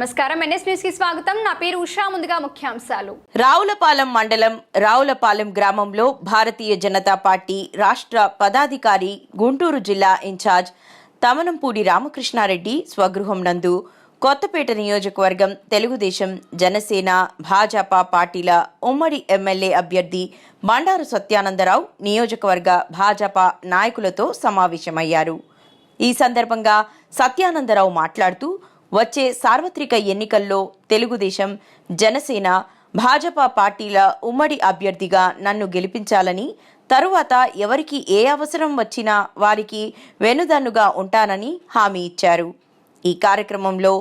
నమస్కారం. ఎన్ఎస్ న్యూస్కి స్వాగతం. నా పేరు ఉషా. ముందుగా ముఖ్యాంశాలు. రావులపాలెం మండలం రావులపాలెం గ్రామంలో భారతీయ జనతా పార్టీ రాష్ట్ర పదాధికారి గుంటూరు జిల్లా ఇన్ఛార్జ్ తమనంపూడి రామకృష్ణారెడ్డి స్వగృహం నందు కొత్తపేట నియోజకవర్గం తెలుగుదేశం జనసేన భాజపా పార్టీల ఉమ్మడి ఎమ్మెల్యే అభ్యర్థి బండారు సత్యానందరావు నియోజకవర్గ భాజపా నాయకులతో సమావేశమయ్యారు. ఈ సందర్భంగా సత్యానందరావు మాట్లాడుతూ వచ్చే సార్వత్రిక ఎన్నికల్లో తెలుగుదేశం జనసేన భాజపా పార్టీల ఉమ్మడి అభ్యర్థిగా నన్ను గెలిపించాలని తరువాత ఎవరికి ఏ అవసరం వచ్చినా వారికి వెనుదన్నుగా ఉంటానని హామీ ఇచ్చారు. ఈ కార్యక్రమంలో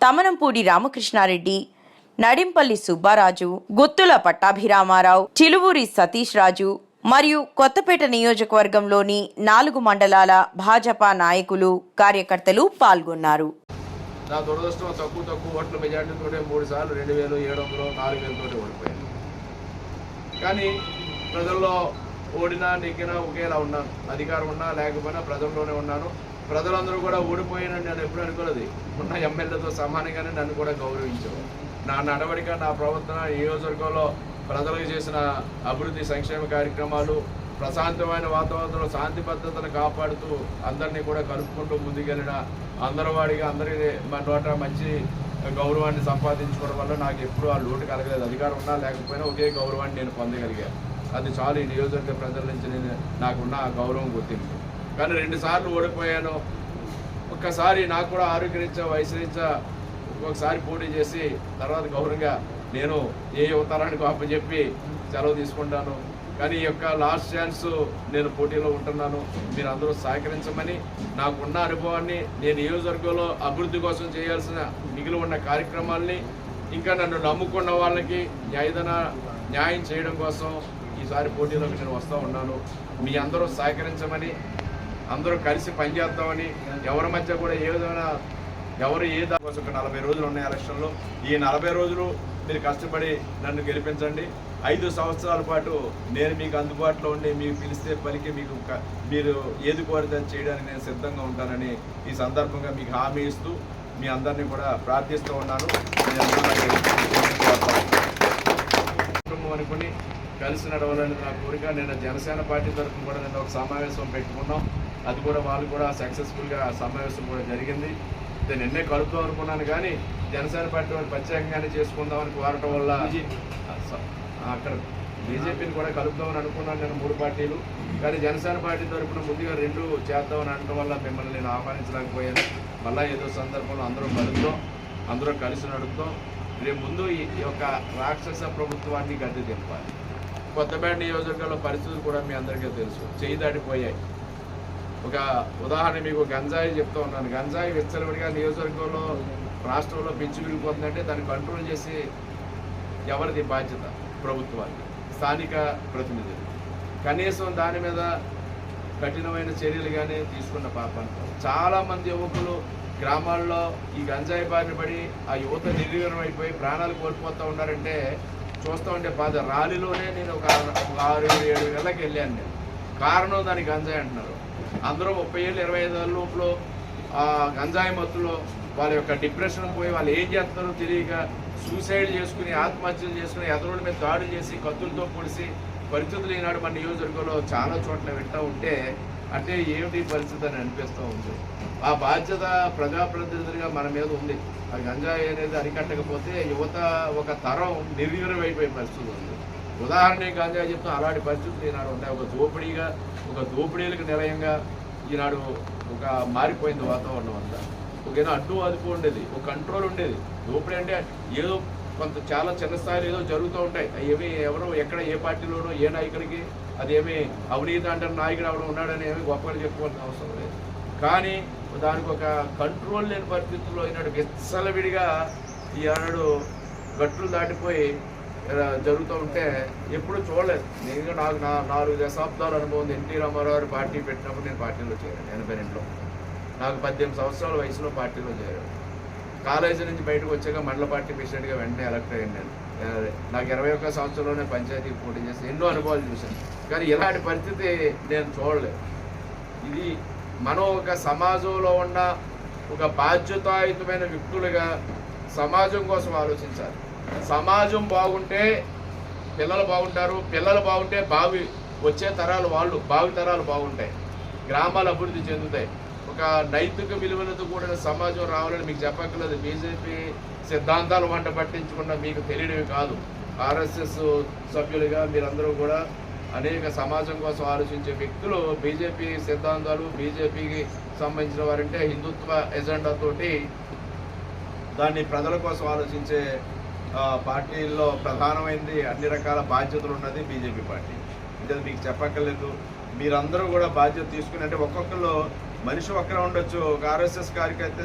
తమనంపూడి రామకృష్ణారెడ్డి నడింపల్లి సుబ్బారాజు గుత్తుల పట్టాభిరామారావు చిలువూరి సతీష్ రాజు మరియు కొత్తపేట నియోజకవర్గంలోని నాలుగు మండలాల భాజపా నాయకులు కార్యకర్తలు పాల్గొన్నారు. నా దురదృష్టం తక్కువ తక్కువ ఓట్ల మెజార్టీతో మూడు సార్లు రెండు వేలు ఏడు వందలు నాలుగు వేలతో ఓడిపోయాను. కానీ ప్రజల్లో ఓడినా నెగ్గినా ఒకేలా ఉన్నాను. అధికారం ఉన్నా లేకపోయినా ప్రజల్లోనే ఉన్నాను. ప్రజలందరూ కూడా ఓడిపోయానని నేను ఎప్పుడు అనుకోలేదు. ఉన్న ఎమ్మెల్యేతో సమానంగానే నన్ను కూడా గౌరవించారు. నా నడవడిక నా ప్రవర్తన నియోజకవర్గంలో ప్రజలకు చేసిన అభివృద్ధి సంక్షేమ కార్యక్రమాలు ప్రశాంతమైన వాతావరణంలో శాంతి భద్రతను కాపాడుతూ అందరినీ కూడా కలుపుకుంటూ ముందుకెళ్ళిన అందరి వాడిగా అందరి నోట మంచి గౌరవాన్ని సంపాదించుకోవడం వల్ల నాకు ఎప్పుడూ ఆ లోటు కలగలేదు. అధికారం ఉన్నా లేకపోయినా ఒకే గౌరవాన్ని నేను పొందగలిగాను అది చాలు ఈ నియోజకవర్గ ప్రజల నుంచి నేను నాకున్న ఆ గౌరవం గుర్తింపు. కానీ రెండుసార్లు ఓడిపోయాను. ఒక్కసారి నాకు కూడా ఆరోగ్యరీత్యా వయసురీత్యా ఒక్కొక్కసారి పోటీ చేసి తర్వాత గౌరవంగా నేను ఏ యువతరానికి అప్పచెప్పి సెలవు తీసుకుంటాను. కానీ ఈ యొక్క లాస్ట్ ఛాన్స్ నేను పోటీలో ఉంటున్నాను. మీరు అందరూ సహకరించమని నాకున్న అనుభవాన్ని నేను నియోజకవర్గంలో అభివృద్ధి కోసం చేయాల్సిన మిగిలి ఉన్న కార్యక్రమాల్ని ఇంకా నన్ను నమ్ముకున్న వాళ్ళకి న్యాయధన న్యాయం చేయడం కోసం ఈసారి పోటీలోకి నేను వస్తూ ఉన్నాను. మీ అందరూ సహకరించమని అందరూ కలిసి పనిచేద్దామని ఎవరి మధ్య కూడా ఏ విధమైన ఎవరు ఏ దాని ఒక నలభై రోజులు ఉన్నాయి ఎలక్షన్లో ఈ నలభై రోజులు మీరు కష్టపడి నన్ను గెలిపించండి. ఐదు సంవత్సరాల పాటు నేను మీకు అందుబాటులో ఉండి మీకు పిలిస్తే పలికి మీకు మీరు ఏది కోరితే చేయడానికి నేను సిద్ధంగా ఉంటానని ఈ సందర్భంగా మీకు హామీ ఇస్తూ మీ అందరినీ కూడా ప్రార్థిస్తూ ఉన్నాను. కుటుంబం అనుకుని కలిసి నడవాలని నా కోరిక నేను జనసేన పార్టీ తరఫున కూడా నేను ఒక సమావేశం పెట్టుకున్నాం. అది కూడా వాళ్ళు కూడా సక్సెస్ఫుల్గా సమావేశం కూడా జరిగింది. నేను నిన్నే కలుపుదాం అనుకున్నాను కానీ జనసేన పార్టీ వాళ్ళు ప్రత్యేకంగానే చేసుకుందామని కోరటం వల్ల అక్కడ బీజేపీని కూడా కలుపుదామని అనుకున్నాను నేను మూడు పార్టీలు. కానీ జనసేన పార్టీ తరఫున ముందుగా రెండు చేద్దామని అనడం వల్ల మిమ్మల్ని నేను ఆహ్వానించలేకపోయాను. మళ్ళీ ఏదో సందర్భంలో అందరూ కలుద్దాం అందరూ కలిసి నడుపుతాం రేపు ముందు ఈ ఈ యొక్క రాక్షస ప్రభుత్వాన్ని గద్దె తెంపాలి కొత్తపేట నియోజకవర్గంలో పరిస్థితులు కూడా మీ అందరికీ తెలుసు. చేయి దాటిపోయాయి. ఒక ఉదాహరణ మీకు గంజాయి చెప్తా ఉన్నాను. గంజాయి విచ్చలవిడిగా నియోజకవర్గంలో రాష్ట్రంలో పెంచి వెళ్ళిపోతుందంటే దాన్ని కంట్రోల్ చేసి ఎవరిది బాధ్యత? ప్రభుత్వానికి స్థానిక ప్రతినిధులు. కనీసం దాని మీద కఠినమైన చర్యలు కానీ తీసుకున్న పాపం చాలామంది యువకులు గ్రామాల్లో ఈ గంజాయి బారిన పడి ఆ యువత నిర్వీర్యం అయిపోయి ప్రాణాలు కోల్పోతూ ఉన్నారంటే చూస్తూ ఉంటే బాధ. రాలిలోనే నేను ఒక ఆరు ఏడు ఏడు నెలలకు వెళ్ళాను నేను. కారణం దానికి గంజాయి అంటున్నారు. అందరూ ముప్పై ఏళ్ళు ఇరవై ఐదు ఏళ్ళ లోపల గంజాయి మత్తులో వాళ్ళ యొక్క డిప్రెషన్ పోయి వాళ్ళు ఏం చేస్తున్నారో తెలియక సూసైడ్ చేసుకుని ఆత్మహత్యలు చేసుకుని ఎదరోళ్ళ మీద దాడులు చేసి కత్తులతో పొడిసి పరిస్థితులు ఈనాడు మన నియోజకవర్గంలో చాలా చోట్ల వింటూ ఉంటే అంటే ఏమిటి పరిస్థితి అని అనిపిస్తూ ఉంది. ఆ బాధ్యత ప్రజాప్రతినిధులుగా మన మీద ఉంది. ఆ గంజాయి అనేది అరికట్టకపోతే యువత ఒక తరం నిర్వీర్యమైపోయే పరిస్థితి ఉంది. ఉదాహరణకి గాంధీ చెప్తాం అలాంటి పరిస్థితులు ఈనాడు ఉంటాయి ఒక దోపిడీగా ఒక దోపిడీలకు నిలయంగా ఈనాడు ఒక మారిపోయింది వాతావరణం అంతా. ఒకవేళ అడ్డు అదుపు ఉండేది ఒక కంట్రోల్ ఉండేది. దోపిడీ అంటే ఏదో కొంత చాలా చిన్న స్థాయిలో ఏదో జరుగుతూ ఉంటాయి. ఏమి ఎవరో ఎక్కడ ఏ పార్టీలోనో ఏ నాయకుడికి అది ఏమి అవినీతి అంటే నాయకుడు ఎవడో ఉన్నాడని ఏమి గొప్పగా చెప్పుకోవాల్సిన అవసరం లేదు. కానీ దానికి ఒక కంట్రోల్ లేని పరిస్థితుల్లో ఈనాడు విచ్చలవిడిగా ఈనాడు గట్లు దాటిపోయి జరుగుతూ ఉంటే ఎప్పుడు చూడలేదు. నేను నాకు నా నాలుగు దశాబ్దాల అనుభవం ఉంది ఎన్టీ రామారావు పార్టీ పెట్టినప్పుడు నేను పార్టీలో చేరాను ఎనభై రెండులో. నాకు పద్దెనిమిది సంవత్సరాల వయసులో పార్టీలో చేరాను. కాలేజీ నుంచి బయటకు వచ్చాక మండల పార్టీ ప్రెసిడెంట్గా వెంటనే ఎలక్ట్ అయ్యాను నేను. నాకు ఇరవై ఒక్క సంవత్సరంలోనే పంచాయతీకి పోటీ చేసి ఎన్నో అనుభవాలు చూశాను. కానీ ఇలాంటి పరిస్థితి నేను చూడలేదు. ఇది మనం ఒక సమాజంలో ఉన్న ఒక బాధ్యతాయుతమైన వ్యక్తులుగా సమాజం కోసం ఆలోచించాలి. సమాజం బాగుంటే పిల్లలు బాగుంటారు పిల్లలు బాగుంటే బావి వచ్చే తరాలు వాళ్ళు బావి తరాలు బాగుంటాయి. గ్రామాలు అభివృద్ధి చెందుతాయి. ఒక నైతిక విలువలతో కూడిన సమాజం రావాలని మీకు చెప్పక్కర్లేదు. బీజేపీ సిద్ధాంతాలు వంట పట్టించుకున్న మీకు తెలియనివి కాదు. ఆర్ఎస్ఎస్ సభ్యులుగా మీరందరూ కూడా అనేక సమాజం కోసం ఆలోచించే వ్యక్తులు బీజేపీ సిద్ధాంతాలు బీజేపీకి సంబంధించిన వారంటే హిందుత్వ ఎజెండాతోటి దాన్ని ప్రజల కోసం ఆలోచించే పార్టీల్లో ప్రధానమైనది అన్ని రకాల బాధ్యతలు ఉన్నది బీజేపీ పార్టీ. అంటే మీకు చెప్పక్కర్లేదు. మీరందరూ కూడా బాధ్యత తీసుకుని అంటే ఒక్కొక్కరు మనిషి ఒక్కరే ఉండొచ్చు. ఒక ఆర్ఎస్ఎస్ కార్యకర్త